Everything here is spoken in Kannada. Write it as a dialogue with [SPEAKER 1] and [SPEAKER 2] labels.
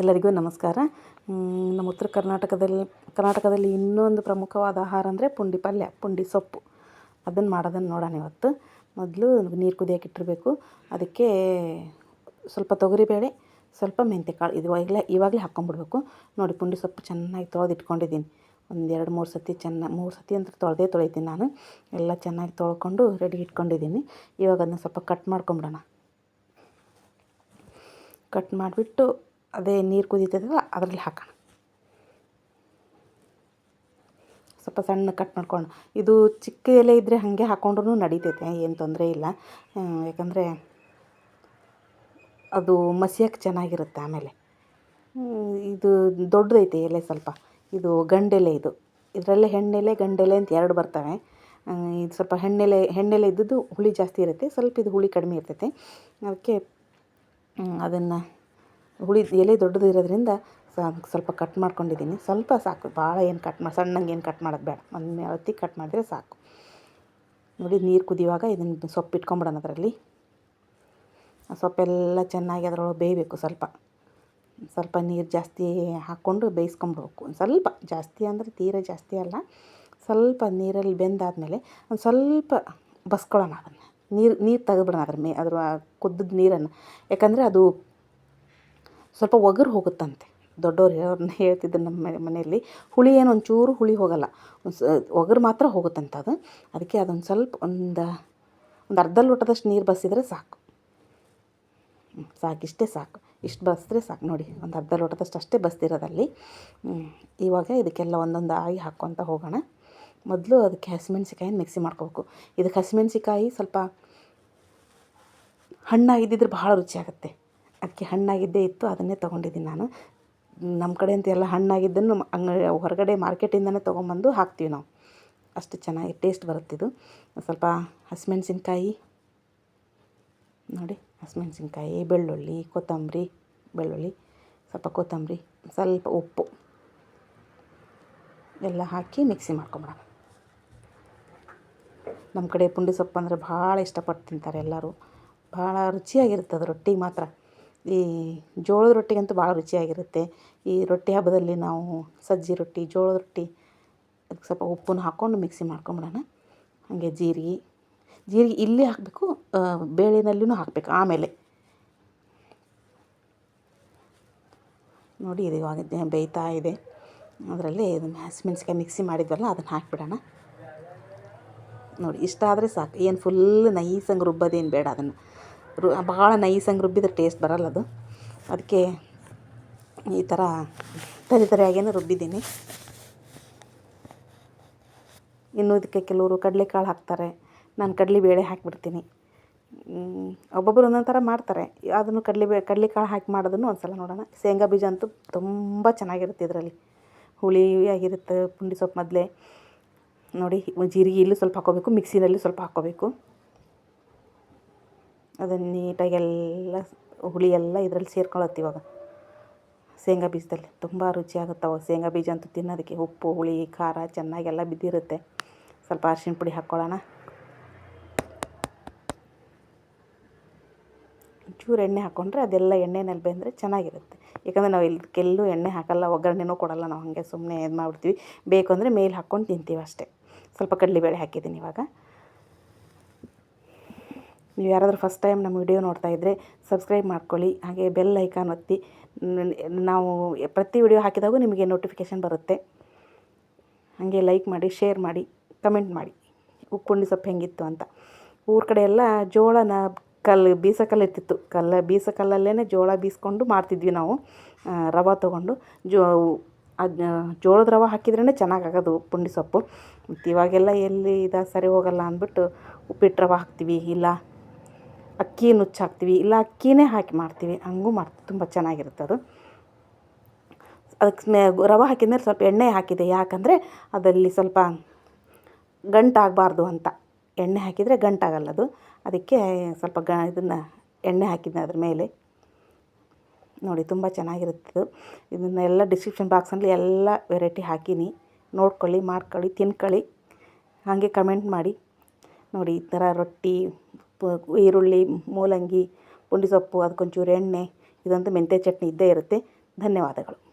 [SPEAKER 1] ಎಲ್ಲರಿಗೂ ನಮಸ್ಕಾರ. ನಮ್ಮ ಉತ್ತರ ಕರ್ನಾಟಕದಲ್ಲಿ ಕರ್ನಾಟಕದಲ್ಲಿ ಇನ್ನೊಂದು ಪ್ರಮುಖವಾದ ಆಹಾರ ಅಂದರೆ ಪುಂಡಿ ಪಲ್ಯ, ಪುಂಡಿ ಸೊಪ್ಪು. ಅದನ್ನು ಮಾಡೋದನ್ನು ನೋಡೋಣ ಇವತ್ತು. ಮೊದಲು ನೀರು ಕುದಿಯೋಕೆ ಇಟ್ಟಿರಬೇಕು. ಅದಕ್ಕೆ ಸ್ವಲ್ಪ ತೊಗರಿಬೇಳೆ, ಸ್ವಲ್ಪ ಮೆಂತ್ಯಕಾಳು ಇದು ಇವಾಗಲೇ ಇವಾಗಲೇ ಹಾಕ್ಕೊಂಡ್ಬಿಡ್ಬೇಕು ನೋಡಿ, ಪುಂಡಿ ಸೊಪ್ಪು ಚೆನ್ನಾಗಿ ತೊಳೆದು ಇಟ್ಕೊಂಡಿದ್ದೀನಿ ಒಂದು ಎರಡು ಮೂರು ಸತಿ ಚೆನ್ನಾಗಿ ಮೂರು ಸತಿ ಅಂತ ತೊಳೆದೇ ತೊಳಿತೀನಿ ನಾನು. ಎಲ್ಲ ಚೆನ್ನಾಗಿ ತೊಳ್ಕೊಂಡು ರೆಡಿ ಇಟ್ಕೊಂಡಿದ್ದೀನಿ. ಇವಾಗ ಅದನ್ನ ಸ್ವಲ್ಪ ಕಟ್ ಮಾಡ್ಕೊಂಬಿಡೋಣ. ಕಟ್ ಮಾಡಿಬಿಟ್ಟು ಅದೇ ನೀರು ಕುದೀತದಲ್ಲ ಅದರಲ್ಲಿ ಹಾಕೋಣ. ಸ್ವಲ್ಪ ಸಣ್ಣ ಕಟ್ ಮಾಡ್ಕೊಂಡು. ಇದು ಚಿಕ್ಕ ಎಲೆ ಇದ್ದರೆ ಹಾಗೆ ಹಾಕ್ಕೊಂಡ್ರೂ ನಡೀತೈತೆ, ಏನು ತೊಂದರೆ ಇಲ್ಲ. ಯಾಕಂದರೆ ಅದು ಮಸಿಯಕ್ಕೆ ಚೆನ್ನಾಗಿರುತ್ತೆ ಆಮೇಲೆ. ಇದು ದೊಡ್ಡದೈತೆ ಎಲೆ ಸ್ವಲ್ಪ. ಇದು ಗಂಡೆಲೆ ಇದು. ಇದರಲ್ಲೇ ಹೆಣ್ಣೆಲೆ, ಗಂಡೆಲೆ ಅಂತ ಎರಡು ಬರ್ತವೆ. ಇದು ಸ್ವಲ್ಪ ಹೆಣ್ಣೆಲೆ ಹೆಣ್ಣೆಲೆ ಇದ್ದದ್ದು ಹುಳಿ ಜಾಸ್ತಿ ಇರುತ್ತೆ, ಸ್ವಲ್ಪ ಇದು ಹುಳಿ ಕಡಿಮೆ ಇರ್ತೈತೆ. ಅದಕ್ಕೆ ಅದನ್ನು ಹುಳಿ ಎಲೆ ದೊಡ್ಡದು ಇರೋದ್ರಿಂದ ಸ್ವಲ್ಪ ಕಟ್ ಮಾಡ್ಕೊಂಡಿದ್ದೀನಿ. ಸ್ವಲ್ಪ ಸಾಕು. ಭಾಳ ಏನು ಕಟ್ ಮಾಡಿ ಸಣ್ಣಂಗೆ ಏನು ಕಟ್ ಮಾಡೋದು ಬೇಡ. ಒಂದು ಅಳತಿ ಕಟ್ ಮಾಡಿದ್ರೆ ಸಾಕು. ನೋಡಿ ನೀರು ಕುದಿಯುವಾಗ ಇದನ್ನು ಸೊಪ್ಪು ಇಟ್ಕೊಂಬಿಡೋಣ ಅದರಲ್ಲಿ. ಆ ಸೊಪ್ಪೆಲ್ಲ ಚೆನ್ನಾಗಿ ಅದರೊಳಗೆ ಬೇಯಬೇಕು ಸ್ವಲ್ಪ. ಸ್ವಲ್ಪ ನೀರು ಜಾಸ್ತಿ ಹಾಕ್ಕೊಂಡು ಬೇಯಿಸ್ಕೊಂಬಿಡ್ಬೇಕು. ಒಂದು ಸ್ವಲ್ಪ. ಜಾಸ್ತಿ ಅಂದರೆ ತೀರ ಜಾಸ್ತಿ ಅಲ್ಲ. ಸ್ವಲ್ಪ ನೀರಲ್ಲಿ ಬೆಂದಾದಮೇಲೆ ಒಂದು ಸ್ವಲ್ಪ ಬಸ್ಕೊಳ್ಳೋಣ ಅದನ್ನು. ನೀರು ನೀರು ತೆಗೆದ್ಬಿಡೋಣ ಅದ್ರ ಮೇ, ಅದ್ರ ಕುದ್ದದ ನೀರನ್ನು. ಯಾಕಂದರೆ ಅದು ಸ್ವಲ್ಪ ಒಗರು ಹೋಗುತ್ತಂತೆ. ದೊಡ್ಡವ್ರು ಹೇಳೋರ್ನ ಹೇಳ್ತಿದ್ರು ನಮ್ಮ ಮನೆಯಲ್ಲಿ, ಹುಳಿ ಏನು ಒಂಚೂರು ಹುಳಿ ಹೋಗಲ್ಲ. ಒಂದು ಒಗರು ಮಾತ್ರ ಹೋಗುತ್ತಂತೆ ಅದು. ಅದಕ್ಕೆ ಅದೊಂದು ಸ್ವಲ್ಪ ಒಂದು ಒಂದು ಅರ್ಧ ಲೋಟದಷ್ಟು ನೀರು ಬಸಿದರೆ ಸಾಕು. ಸಾಕು, ಇಷ್ಟೇ ಸಾಕು. ಇಷ್ಟು ಬಸಿದ್ರೆ ಸಾಕು. ನೋಡಿ, ಒಂದು ಅರ್ಧ ಲೋಟದಷ್ಟು ಅಷ್ಟೇ ಬಸ್ದಿರೋದಲ್ಲಿ ಇವಾಗ ಇದಕ್ಕೆಲ್ಲ ಒಂದೊಂದು ಆಗಿ ಹಾಕ್ಕೊತ ಹೋಗೋಣ. ಮೊದಲು ಅದಕ್ಕೆ ಹಸಿಮೆಣ್ಸಿಕಾಯಿನ ಮಿಕ್ಸಿ ಮಾಡ್ಕೋಬೇಕು. ಇದಕ್ಕೆ ಹಸಿಮೆಣ್ಸಿಕಾಯಿ ಸ್ವಲ್ಪ ಹಣ್ಣಾಗಿದ್ದಿದ್ರೆ ಭಾಳ ರುಚಿಯಾಗುತ್ತೆ. ಅದಕ್ಕೆ ಹಣ್ಣಾಗಿದ್ದೇ ಇತ್ತು, ಅದನ್ನೇ ತೊಗೊಂಡಿದ್ದೀನಿ ನಾನು. ನಮ್ಮ ಕಡೆ ಅಂತ ಎಲ್ಲ ಹಣ್ಣಾಗಿದ್ದನ್ನು ಅಂಗ, ಹೊರಗಡೆ ಮಾರ್ಕೆಟಿಂದನೇ ತೊಗೊಂಬಂದು ಹಾಕ್ತೀವಿ ನಾವು. ಅಷ್ಟು ಚೆನ್ನಾಗಿ ಟೇಸ್ಟ್ ಬರುತ್ತಿದ್ದು ಸ್ವಲ್ಪ ಹಸಿಮೆಣ್ಸಿನ್ಕಾಯಿ, ನೋಡಿ, ಹಸಿಮೆಣ್ಸಿನ್ಕಾಯಿ, ಬೆಳ್ಳುಳ್ಳಿ, ಕೊತ್ತಂಬರಿ, ಬೆಳ್ಳುಳ್ಳಿ, ಸ್ವಲ್ಪ ಕೊತ್ತಂಬರಿ, ಸ್ವಲ್ಪ ಉಪ್ಪು, ಎಲ್ಲ ಹಾಕಿ ಮಿಕ್ಸಿ ಮಾಡ್ಕೊಂಬಿಡೋಣ. ನಮ್ಮ ಕಡೆ ಪುಂಡಿ ಸೊಪ್ಪು ಅಂದರೆ ಭಾಳ ಇಷ್ಟಪಟ್ಟು ತಿಂತಾರೆ ಎಲ್ಲರೂ. ಭಾಳ ರುಚಿಯಾಗಿರುತ್ತೆ ಅದು ರೊಟ್ಟಿಗೆ ಮಾತ್ರ. ಈ ಜೋಳದ ರೊಟ್ಟಿಗಂತೂ ಭಾಳ ರುಚಿಯಾಗಿರುತ್ತೆ. ಈ ರೊಟ್ಟಿ ಹಬ್ಬದಲ್ಲಿ ನಾವು ಸಜ್ಜಿ ರೊಟ್ಟಿ, ಜೋಳದ ರೊಟ್ಟಿ, ಅದಕ್ಕೆ ಸ್ವಲ್ಪ ಉಪ್ಪನ್ನು ಹಾಕ್ಕೊಂಡು ಮಿಕ್ಸಿ ಮಾಡ್ಕೊಂಬಿಡೋಣ. ಹಾಗೆ ಜೀರಿಗೆ ಜೀರಿಗೆ ಇಲ್ಲಿ ಹಾಕಬೇಕು ಬೇಳೆನಲ್ಲಿನೂ ಹಾಕಬೇಕು ಆಮೇಲೆ. ನೋಡಿ ಇದು ಇವಾಗ ಬೇಯ್ತಾ ಇದೆ. ಅದರಲ್ಲಿ ಹಸಿಮೆಣ್ಸಿಕಾಯಿ ಮಿಕ್ಸಿ ಮಾಡಿದ್ವಲ್ಲ, ಅದನ್ನು ಹಾಕಿಬಿಡೋಣ. ನೋಡಿ ಇಷ್ಟ ಆದರೆ ಸಾಕು. ಏನು ಫುಲ್ ನೈಸಂಗೆ ರುಬ್ಬೋದೇನು ಬೇಡ ಅದನ್ನು. ರು ಭಾಳ ನೈಸಂಗೆ ರುಬ್ಬಿದ್ರೆ ಟೇಸ್ಟ್ ಬರಲ್ಲ ಅದು. ಅದಕ್ಕೆ ಈ ಥರ ತರಿ ತರಿಯಾಗೇನೆ ರುಬ್ಬಿದ್ದೀನಿ. ಇನ್ನು ಇದಕ್ಕೆ ಕೆಲವರು ಕಡಲೆಕಾಳು ಹಾಕ್ತಾರೆ. ನಾನು ಕಡಲೆಬೇಳೆ ಹಾಕಿಬಿಡ್ತೀನಿ. ಮ್, ಒಬ್ಬೊಬ್ಬರು ಒಂದೊಂದು ಥರ ಮಾಡ್ತಾರೆ. ಅದನ್ನು ಕಡಲೆ ಕಡಲೆಕಾಳು ಹಾಕಿ ಮಾಡೋದನ್ನು ಒಂದು ಸಲ ನೋಡೋಣ. ಶೇಂಗಾ ಬೀಜ ಅಂತೂ ತುಂಬ ಚೆನ್ನಾಗಿರುತ್ತೆ ಇದರಲ್ಲಿ. ಹುಳಿ ಆಗಿರುತ್ತೆ ಪುಂಡಿ ಸೊಪ್ಪು ಮೊದಲೇ. ನೋಡಿ ಜೀರಿಗೆ ಇಲ್ಲೂ ಸ್ವಲ್ಪ ಹಾಕ್ಕೋಬೇಕು ಮಿಕ್ಸಿನಲ್ಲಿ ಸ್ವಲ್ಪ ಹಾಕ್ಕೋಬೇಕು. ಅದನ್ನು ನೀಟಾಗಿ ಎಲ್ಲ ಹುಳಿ ಎಲ್ಲ ಇದರಲ್ಲಿ ಸೇರ್ಕೊಳ್ಳುತ್ತೆ ಇವಾಗ. ಶೇಂಗಾ ಬೀಜದಲ್ಲಿ ತುಂಬ ರುಚಿಯಾಗುತ್ತವೆ ಶೇಂಗಾ ಬೀಜ ಅಂತೂ ತಿನ್ನೋದಕ್ಕೆ ಉಪ್ಪು, ಹುಳಿ, ಖಾರ ಚೆನ್ನಾಗೆಲ್ಲ ಬಿದ್ದಿರುತ್ತೆ. ಸ್ವಲ್ಪ ಅರ್ಶಿಣ ಪುಡಿ ಹಾಕ್ಕೊಳ್ಳೋಣ. ಚೂರು ಎಣ್ಣೆ ಹಾಕ್ಕೊಂಡ್ರೆ ಅದೆಲ್ಲ ಎಣ್ಣೆನಲ್ಲಿ ಬೆಂದರೆ ಚೆನ್ನಾಗಿರುತ್ತೆ. ಯಾಕಂದರೆ ನಾವು ಇದಕ್ಕೆಲ್ಲೂ ಎಣ್ಣೆ ಹಾಕಲ್ಲ, ಒಗ್ಗರಣೆನೂ ಕೊಡಲ್ಲ, ನಾವು ಹಾಗೆ ಸುಮ್ಮನೆ ಇದು ಮಾಡ್ಬಿಡ್ತೀವಿ ಬೇಕು ಅಂದರೆ ಮೇಲೆ ಹಾಕ್ಕೊಂಡು ತಿಂತೀವಿ ಅಷ್ಟೇ. ಸ್ವಲ್ಪ ಕಡಲೆಬೇಳೆ ಹಾಕಿದ್ದೀನಿ ಇವಾಗ. ನೀವು ಯಾರಾದರೂ ಫಸ್ಟ್ ಟೈಮ್ ನಮ್ಮ ವಿಡಿಯೋ ನೋಡ್ತಾ ಇದ್ದರೆ ಸಬ್ಸ್ಕ್ರೈಬ್ ಮಾಡ್ಕೊಳ್ಳಿ. ಹಾಗೆ ಬೆಲ್ ಐಕಾನ್ ಒತ್ತಿ. ನಾವು ಪ್ರತಿ ವಿಡಿಯೋ ಹಾಕಿದಾಗೂ ನಿಮಗೆ ನೋಟಿಫಿಕೇಷನ್ ಬರುತ್ತೆ. ಹಾಗೆ ಲೈಕ್ ಮಾಡಿ, ಶೇರ್ ಮಾಡಿ, ಕಮೆಂಟ್ ಮಾಡಿ. ಉಪ್ಪುಂಡಿ ಸೊಪ್ಪು ಹೆಂಗಿತ್ತು ಅಂತ. ಊರ ಕಡೆ ಎಲ್ಲ ಜೋಳನ ಕಲ್ಲು ಬೀಸಕಲ್ಲು ಇರ್ತಿತ್ತು. ಕಲ್ಲ ಬೀಸಕಲ್ಲಲ್ಲೇ ಜೋಳ ಬೀಸ್ಕೊಂಡು ಮಾಡ್ತಿದ್ವಿ ನಾವು. ರವ ತೊಗೊಂಡು. ಜೋ, ಅದು, ಜೋಳದ ರವೆ ಹಾಕಿದ್ರೇ ಚೆನ್ನಾಗಾಗೋದು ಉಪ್ಪುಂಡಿ ಸೊಪ್ಪು. ಮತ್ತು ಇವಾಗೆಲ್ಲ ಎಲ್ಲಿ ಇದು ಸರಿ ಹೋಗಲ್ಲ ಅಂದ್ಬಿಟ್ಟು ಉಪ್ಪಿಟ್ಟು ರವೆ ಹಾಕ್ತೀವಿ. ಇಲ್ಲ. ಅಕ್ಕಿ ನುಚ್ಚು ಹಾಕ್ತೀವಿ ಇಲ್ಲ ಅಕ್ಕಿನೇ ಹಾಕಿ ಮಾಡ್ತೀವಿ, ಹಂಗೂ ಮಾಡ್ತೀವಿ, ತುಂಬ ಚೆನ್ನಾಗಿರುತ್ತೆ ಅದು. ಅದಕ್ಕೆ ರವೆ ರವೆ ಹಾಕಿದ್ಮೇಲೆ ಸ್ವಲ್ಪ ಎಣ್ಣೆ ಹಾಕಿದೆ, ಯಾಕಂದರೆ ಅದರಲ್ಲಿ ಸ್ವಲ್ಪ ಗಂಟಾಗಬಾರ್ದು ಅಂತ. ಎಣ್ಣೆ ಹಾಕಿದರೆ ಗಂಟಾಗಲ್ಲ ಅದು. ಅದಕ್ಕೆ ಸ್ವಲ್ಪ ಗ, ಇದನ್ನು, ಎಣ್ಣೆ ಹಾಕಿದ್ದೆ ಅದ್ರ ಮೇಲೆ. ನೋಡಿ, ತುಂಬ ಚೆನ್ನಾಗಿರುತ್ತೆ ಇದನ್ನು ಎಲ್ಲ ಡಿಸ್ಕ್ರಿಪ್ಷನ್ ಬಾಕ್ಸಲ್ಲಿ ಎಲ್ಲ ವೆರೈಟಿ ಹಾಕೀನಿ. ನೋಡ್ಕೊಳ್ಳಿ, ಮಾಡ್ಕೊಳ್ಳಿ, ತಿನ್ಕೊಳ್ಳಿ. ಹಾಗೆ ಕಮೆಂಟ್ ಮಾಡಿ. ನೋಡಿ, ಈ ಥರ ರೊಟ್ಟಿ ಈರುಳ್ಳಿ ಮೂಲಂಗಿ ಪುಂಡಿಸೊಪ್ಪು ಅದಕ್ಕೊಂಚೂರು ಎಣ್ಣೆ ಇದಂತೂ ಮೆಂತ್ಯ ಚಟ್ನಿ ಇದ್ದೇ ಇರುತ್ತೆ. ಧನ್ಯವಾದಗಳು.